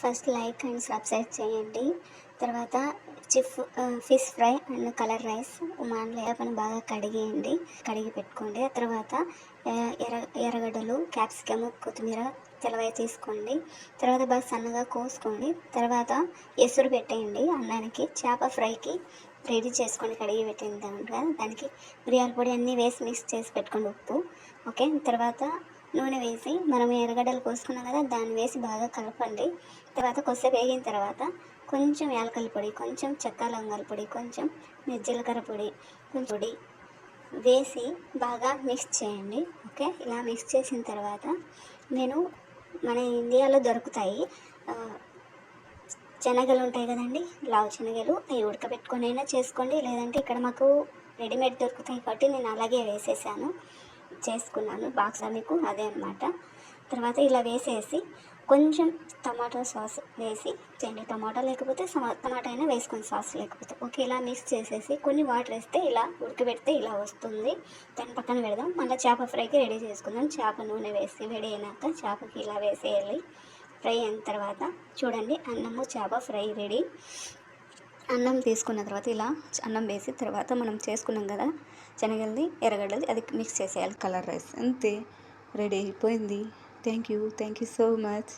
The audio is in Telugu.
ఫస్ట్ లైక్ అండ్ సబ్స్క్రైబ్ చేయండి. తర్వాత chief fish fry and colour rice woman లేపని బాగా కడిగేయండి. కడిగి పెట్టుకోండి. ఆ తర్వాత ఎర్ర ఎర్రగడ్డలు క్యాప్సికమ్ కొత్తిమీర తెలవై తీసుకోండి. తర్వాత బాగా సన్నగా కోసుకోండి. తర్వాత ఎసురు పెట్టేయండి. అన్నానికి చేప ఫ్రైకి రెడీ చేసుకోండి కడిగి పెట్టిన దానికి మిరియాల పొడి అన్నీ వేసి మిక్స్ చేసి పెట్టుకోండి ఉప్పు. ఓకే? తర్వాత నూనె వేసి మనం ఎర్రగడ్డలు కోసుకున్నాం కదా దాన్ని వేసి బాగా కలపండి. తర్వాత కొద్దిసేపు వేగిన తర్వాత కొంచెం యాలకల పొడి కొంచెం చెక్క లవంగాల పొడి కొంచెం జీలకర్ర పొడి కొంచెం పొడి వేసి బాగా మిక్స్ చేయండి ఓకే? ఇలా మిక్స్ చేసిన తర్వాత నేను మన ఇండియాలో దొరుకుతాయి శనగలు ఉంటాయి కదండి లావు శనగలు అవి ఉడకబెట్టుకొని అయినా చేసుకోండి. లేదంటే ఇక్కడ మాకు రెడీమేడ్ దొరుకుతాయి కాబట్టి నేను అలాగే వేసేసాను. చేసుకున్నాను. బాక్స్ మీకు అదే అనమాట తర్వాత ఇలా వేసేసి కొంచెం టమాటో సాస్ వేసి చేయండి. టమాటా లేకపోతే టమాటా అయినా వేసుకుని సాస్ లేకపోతే. ఓకే ఇలా మిక్స్ చేసేసి కొన్ని వాటర్ వేస్తే ఇలా ఉడకబెడితే ఇలా వస్తుంది. దాని పక్కన పెడదాం. మళ్ళీ చేప ఫ్రైకి రెడీ చేసుకుందాం. చేప నూనె వేసి వేడి అయినాక చేపకి ఇలా వేసేయాలి. ఫ్రై అయిన తర్వాత చూడండి అన్నము చేప ఫ్రై రెడీ. అన్నం తీసుకున్న తర్వాత ఇలా అన్నం వేసి తర్వాత మనం చేసుకున్నాం కదా శనగలది ఎర్రగడ్డది అది మిక్స్ చేసేయాలి. కలర్ రైస్ అంతే. రెడీ అయిపోయింది. Thank you thank you so much